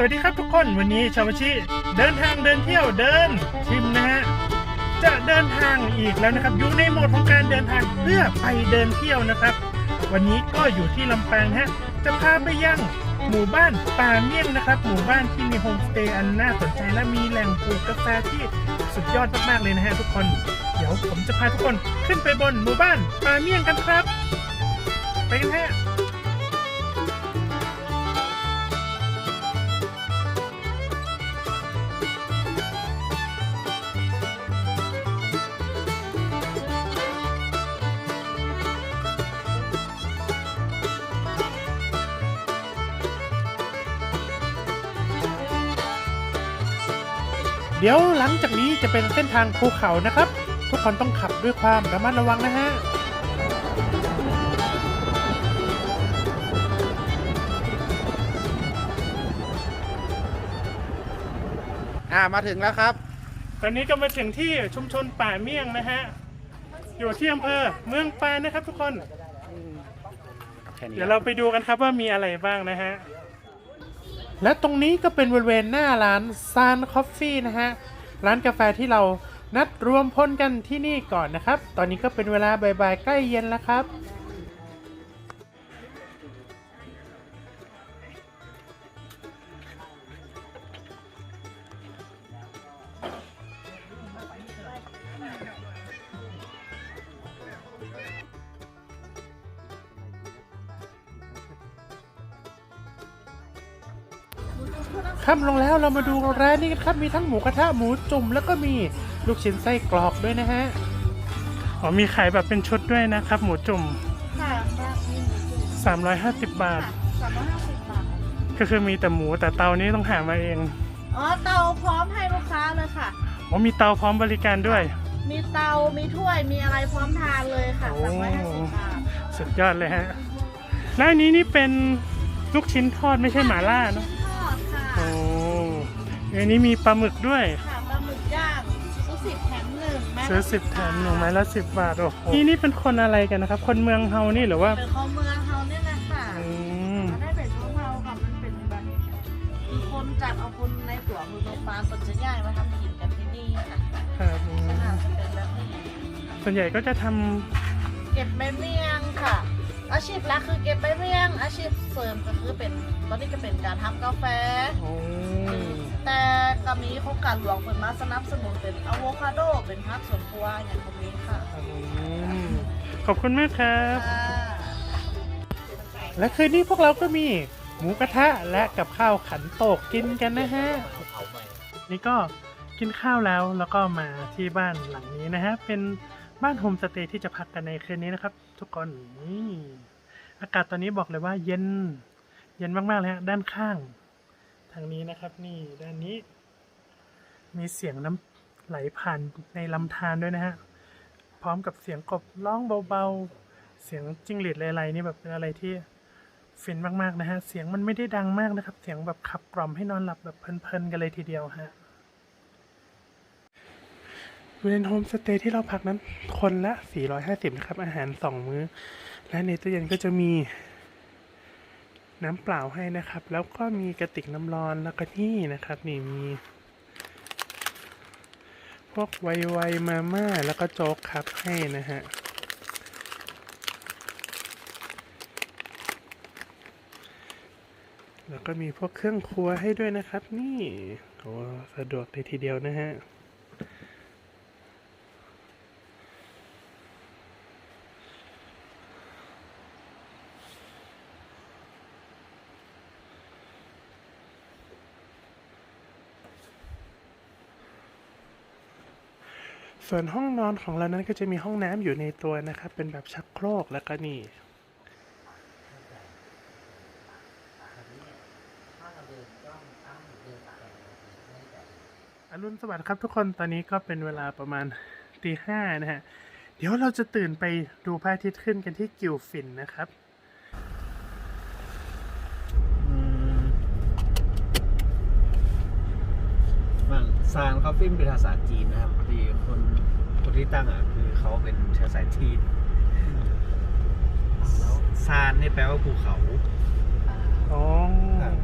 สวัสดีครับทุกคนวันนี้ชาวชิ เดินทางเดินเที่ยวเดินชิมนะฮะจะเดินทางอีกแล้วนะครับ อยู่ในโหมดของการเดินทางเพื่อไปเดินเที่ยวนะครับ วันนี้ก็อยู่ที่ลำปางฮะจะพาไปยังหมู่บ้านป่าเมี่ยงนะครับ หมู่บ้านที่มีโฮมสเตย์อันน่าสนใจและมีแหล่งปลูกกาแฟที่สุดยอดมากๆเลยนะฮะทุกคน เดี๋ยวผมจะพาทุกคนขึ้นไปบนหมู่บ้านป่าเมี่ยงกันครับ ไปกันฮะ เดี๋ยวหลังจากนี้จะเป็นเส้นทางภูเขานะครับ ทุกคนต้องขับด้วยความระมัดระวังนะฮะอ่ามาถึงแล้วครับ ตอนนี้ก็มาถึงที่ชุมชนป่าเมี่ยงนะฮะ อยู่ที่อำเภอเมืองปานนะครับทุกคน เดี๋ยวเราไปดูกันครับว่ามีอะไรบ้างนะฮะ และตรงนี้ก็เป็นบริเวณหน้าร้านซานคอฟฟี่นะฮะ ร้านกาแฟที่เรานัดรวมพลกันที่นี่ก่อนนะครับ ตอนนี้ก็เป็นเวลาบ่ายๆใกล้เย็นแล้วครับ ค่ำลงแล้วเรามาดูร้านนี้กันครับ มีทั้งหมูกระทะหมูจุ่มแล้วก็มีลูกชิ้นไส้กรอกด้วยนะฮะอ๋อมีขายแบบเป็นชุดด้วยนะครับ หมูจุ่ม ค่ะมีหมูจุ่ม350 บาท สามร้อยห้าสิบบาท ก็คือมีแต่หมูแต่เตานี้ต้องหามาเองอ๋อ เตาพร้อมให้ลูกค้าเลยค่ะ อ๋อมีเตาพร้อมบริการด้วย มีเตา มีถ้วย มีอะไรพร้อมทานเลยค่ะโอ้ สามร้อยห้าสิบบาทสุดยอดเลยฮะแล้วอันนี้นี่เป็นลูกชิ้นทอดไม่ใช่หมาล่าเนอะท อดค่ะโอ้อันนี้มีปลาหมึกด้วย ค่ะปลาหมึกย่างซื้อสิบแถมหนึ่งแม่ซื้อสิบแถมหนึ่งไม้ละสิบบาทโอ้โหนี่นี่เป็นคนอะไรกันนะครับ คนเมืองเฮานี่หรือว่า เป็นของเมืองเฮาเนี่ยแหละค่ะอืม มันได้เป็นของเฮาค่ะมันเป็นแบบมีคนจัดเอาคนในตัวเมืองลงมาสนจะย้ายมาทำกินกันที่นี่ค่ะครับอืมค่ะจะเป็นแบบนี้ส่วนใหญ่ก็จะทำเก็บใบเมี่ยงค่ะ อาชีพหลักคือเก็บใบเมี่ยง อาชีพเสริมก็คือเป็นตอนนี้ก็เป็นการทำกาแฟโอ้แต่ก็มีโครงการหลวงเปิดมาสนับสนุนเป็นอะโวคาโด เป็นพักสวนครัวอย่างตรงนี้ค่ะอืมขอบคุณมากครับ ค่ะและคืนนี้พวกเราก็มีหมูกระทะและกับข้าวขันโตกกินกันนะฮะ นี่ก็กินข้าวแล้วแล้วก็มาที่บ้านหลังนี้นะฮะ เป็นบ้านโฮมสเตย์ที่จะพักกันในคืนนี้นะครับ ทุกคนนี่อากาศตอนนี้บอกเลยว่าเย็น เย็นมากๆเลยฮะด้านข้าง ทางนี้นะครับ นี่ด้านนี้ มีเสียงน้ำไหลผ่านในลำธารด้วยนะฮะพร้อมกับเสียงกบร้องเบาๆ เสียงจิ้งหรีดอะไรๆนี่แบบเป็นอะไรที่ฟินมากๆนะฮะ เสียงมันไม่ได้ดังมากนะครับ เสียงแบบขับกล่อมให้นอนหลับแบบเพลินๆกันเลยทีเดียวฮะ บริเวณโฮมสเตย์ที่เราพักนั้นคนละ 450 นะครับ อาหาร 2 มื้อ และในตู้เย็นก็จะมีน้ำเปล่าให้นะครับ แล้วก็มีกระติกน้ำร้อนแล้วก็นี่นะครับ นี่มีพวกไวไวมาม่าแล้วก็โจ๊กครับให้นะฮะแล้วก็มีพวกเครื่องครัวให้ด้วยนะครับ นี่โอ้สะดวกเลยทีเดียวนะฮะ ส่วนห้องนอนของเรานั้นก็จะมีห้องน้ำอยู่ในตัวนะครับ เป็นแบบชักโครกแล้วก็นี่อรุณสวัสดิ์ครับทุกคนตอนนี้ก็เป็นเวลาประมาณตีห้านะฮะ เดี๋ยวเราจะตื่นไปดูพระอาทิตย์ขึ้นกันที่กิวฟินนะครับมันซานคอฟฟี่เป็นภาษาจีนนะครับพอดีคน ที่ตั้งอะคือเขาเป็นเชื้อสายจีนแล้วซานนี่แปลว่าภูเขา อ๋อ ครับ